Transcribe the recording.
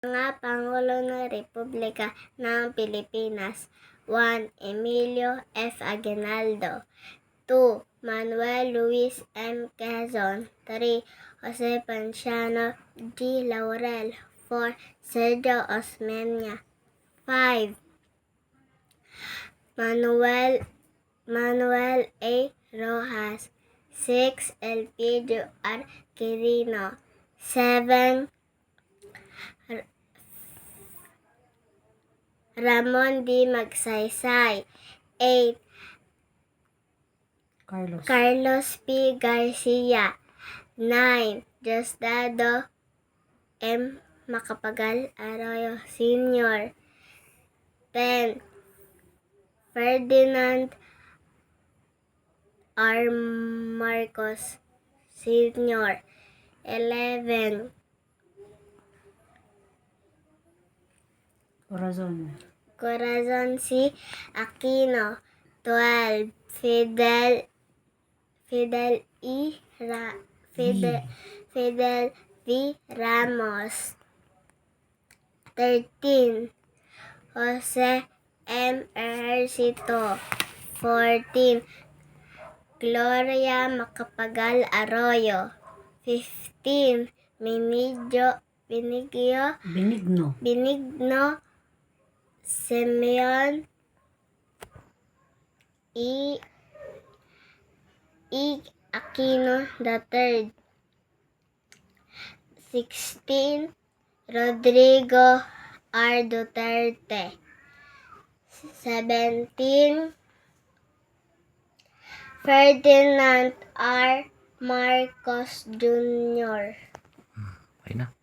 mga Pangulo ng Republika ng Pilipinas. 1. Emilio F. Aguinaldo. 2. Manuel Luis M. Quezon. 3. Jose Ponciano G. Laurel. 4. Sergio Osmeña. 5. Manuel Manuel A. Rojas. 6. Elpidio Arquirino. 7. Ramon D. Magsaysay. 8. Carlos. Carlos P. Garcia. 9. Justado M. Makapagal Arroyo Sr. 10. Ferdinand R. Marcos Sr. 11. Corazon. Corazon C. Aquino 12. Fidel Fidel E. Ra, Fidel, Fidel V. Ramos 13. Jose M. Ejercito 14. Gloria Macapagal Arroyo 15. Minigio Binigio Benigno. Benigno Simeon E. E. Aquino III 16. Rodrigo R. Duterte 17. Ferdinand R. Marcos Jr. Okay na.